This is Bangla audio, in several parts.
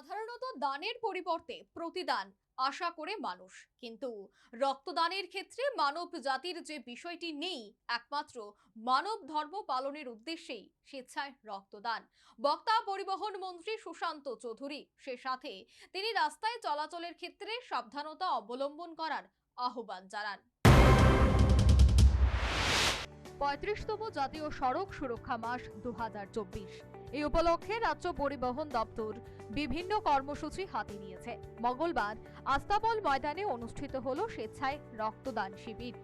সাধারণত দানের পরিবর্তে প্রতিদান আশা করে মানুষ। কিন্তু রক্তদানের ক্ষেত্রে মানব জাতির যে বিষয়টি নেই, একমাত্র মানব ধর্ম পালনের উদ্দেশ্যেই স্বেচ্ছায় রক্তদান। বক্তা পরিবহন মন্ত্রী সুশান্ত চৌধুরী সে সাথে তিনি রাস্তায় চলাচলের ক্ষেত্রে সাবধানতা অবলম্বন করার আহ্বান জানান। পঁয়ত্রিশতম জাতীয় সড়ক সুরক্ষা মাস দু এই উপলক্ষে রাজ্য পরিবহন দপ্তর বিভিন্ন কর্মসূচি হাতে নিয়েছে। মঙ্গলবার আস্তাবল ময়দানে অনুষ্ঠিত হল স্বেচ্ছায় রক্তদান শিবির।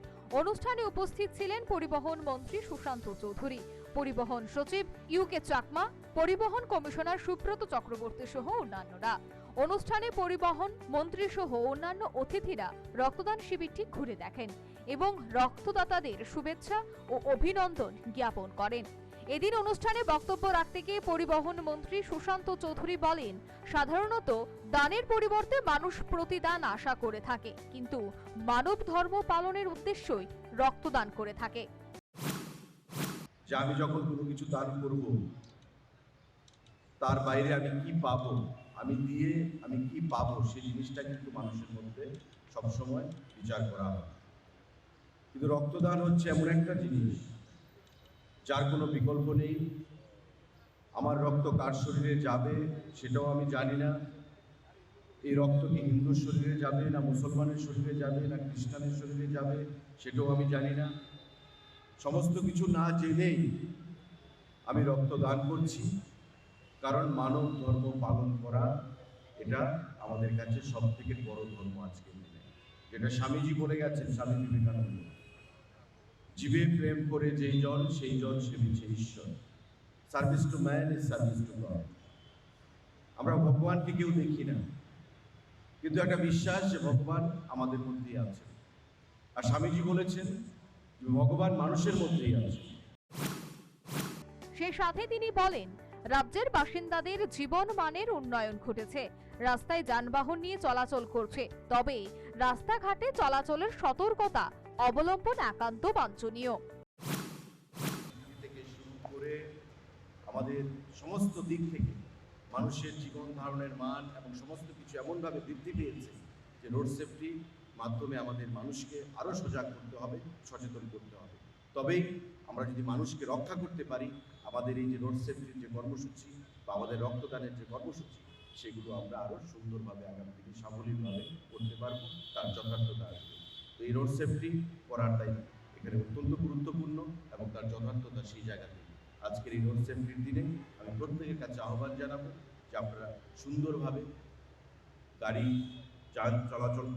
অনুষ্ঠানে উপস্থিত ছিলেন পরিবহন মন্ত্রী সুশান্ত চৌধুরী, পরিবহন সচিব ইউকে চাকমা, পরিবহন কমিশনার সুব্রত চক্রবর্তী সহ অন্যান্যরা। অনুষ্ঠানে পরিবহন মন্ত্রী সহ অন্যান্য অতিথিরা রক্তদান শিবিরটি ঘুরে দেখেন। এবং রক্তদাতাদের শুভেচ্ছা ও অভিনন্দন জ্ঞাপন করেন। এদিন অনুষ্ঠানে বক্তব্য রাখতে গিয়ে পরিবহন মন্ত্রী সুশান্ত চৌধুরী বলেন, সাধারণত দানের পরিবর্তে মানুষ প্রতিদান আশা করে থাকে, কিন্তু মানব ধর্ম পালনের উদ্দেশ্যই রক্তদান করে থাকে। আমি যখন কোনো কিছু দান করব, তার বাইরে আমি কি পাবো, আমি দিয়ে আমি কি পাবো, সেই জিনিসটা কিন্তু মানুষের মধ্যে সবসময় বিচার করা হয়। কিন্তু রক্তদান হচ্ছে এমন একটা জিনিস যার কোনো বিকল্প নেই। আমার রক্ত কার শরীরে যাবে সেটাও আমি জানি না। এই রক্ত কি হিন্দুর শরীরে যাবে না মুসলমানের শরীরে যাবে না খ্রিস্টানের শরীরে যাবে সেটাও আমি জানি না। সমস্ত কিছু না জেনেই আমি রক্ত দান করছি। কারণ মানব ধর্ম পালন করা এটা আমাদের কাছে সব থেকে বড় ধর্ম আজকে। যেটা স্বামীজি বলে গেছেন, স্বামী বিবেকানন্দ। জীবে প্রেম করে যেই জন সেই জন সেবিছে ঈশ্বর। Service to man is service to God আমরা ভগবানকে কেউ দেখি না। কিন্তু একটা বিশ্বাস যে ভগবান আমাদের মধ্যেই আছে। আর স্বামীজি বলেছেন যে ভগবান মানুষের মধ্যেই আছে। সে সাথে তিনি বলেন, রাজ্যের বাসিন্দাদের জীবন মানের উন্নয়ন ঘটেছে। রাস্তায় যানবাহন নিয়ে চলাচল করছে। তবে রাস্তাঘাটে চলাচলের সতর্কতা অবলম্বন একান্ত বাঞ্ছনীয় থেকে শুরু করে আমাদের সমস্ত দিক থেকে মানুষের জীবন ধারণের মান এবং সমস্ত কিছু এমনভাবে বৃদ্ধি পেয়েছে যে রোড সেফটি মাধ্যমে আমাদের মানুষকে আরও সজাগ করতে হবে, সচেতন করতে হবে। তবেই আমরা যদি মানুষকে রক্ষা করতে পারি, আমাদের এই যে রোড সেফটির যে কর্মসূচি বা আমাদের রক্তদানের যে কর্মসূচি, সেগুলো আমরা আরও সুন্দরভাবে আগামী দিনে সাবলীলভাবে করতে পারব, তার যথার্থতা আসবে। এই রোড সেফটি করার দায়িত্ব। এখানে অত্যন্ত গুরুত্বপূর্ণ এবং তার যথার্থতা সেই জায়গাতে আজকের এই রোড সেফটির দিনে আমি প্রত্যেকের কাছে আহ্বান জানাব যে আপনারা সুন্দরভাবে গাড়ি যান, চলাচল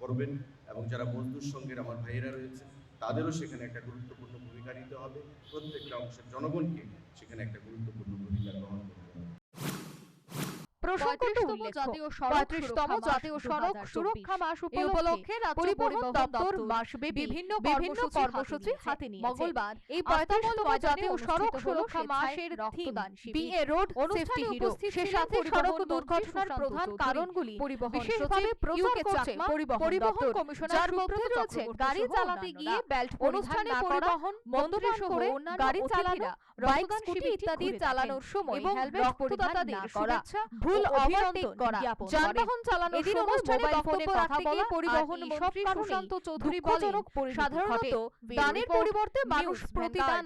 করবেন এবং যারা বন্ধুর সঙ্গে আমার ভাইয়েরা রয়েছে, তাদেরও সেখানে একটা গুরুত্বপূর্ণ ভূমিকা নিতে হবে। প্রত্যেকটা অংশের জনগণকে সেখানে একটা গুরুত্বপূর্ণ ভূমিকা গ্রহণ করতে জাতীয় সড়ক সুরক্ষা মাস উপলক্ষে পরিবহন দপ্তর মাসব্যাপী বিভিন্ন কর্মসূচি হাতে নিয়েছে। মঙ্গলবার এই 35তম জাতীয় সড়ক সুরক্ষা মাসের রক্তদান বিএ রোড সেফটি হিরো সে সাথে সড়ক দুর্ঘটনার প্রধান কারণগুলি বিশেষভাবে প্রচার করছে পরিবহন কমিশনার মধ্যে রয়েছে গাড়ি চালাতে গিয়ে বেল্ট পরিবহন মন্ত্রী সহ গাড়ি চালানো বাইক স্কুটি ইত্যাদি চালানোর সময় পরিধান না ভুল ওভারটেক করা। যানবাহন চালানোর পরিবহন মন্ত্রী সুশান্ত চৌধুরী বলেন সাধারণত দানের পরিবর্তে মানুষ প্রতিদান